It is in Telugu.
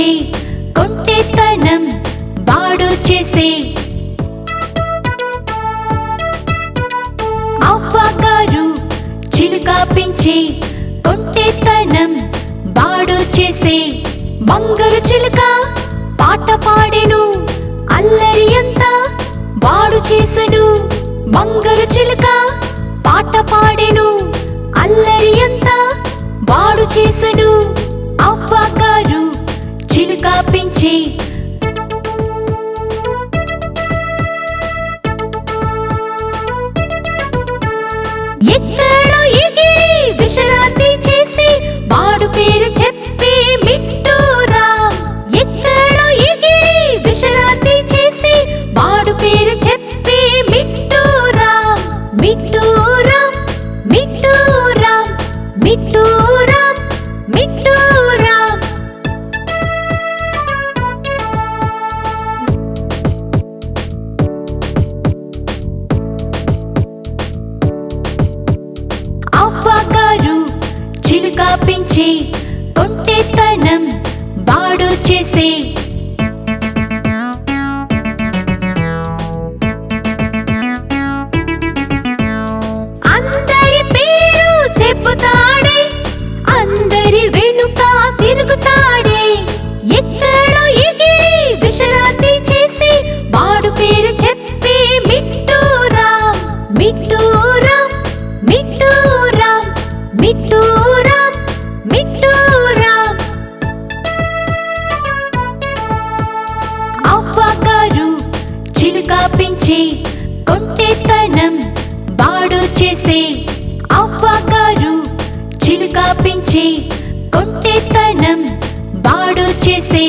పెంచే కొంటెతనం బాడు చేసే అవ్వగారు చిలుక పెంచే కొంటెతనం బాడు చేసే మంగరు చిలుక పాట పాడెను అల్లరి అంతా వాడు చేసెను. మంగరు చిలుక పాట పా కాపించి పెంచే కొంటెతనం బాడు చేసే చూపించి కొంటెతనం బాడు చేసే అవ్వగారు చిలుకాపించి కొంటెతనం బాడు చేసే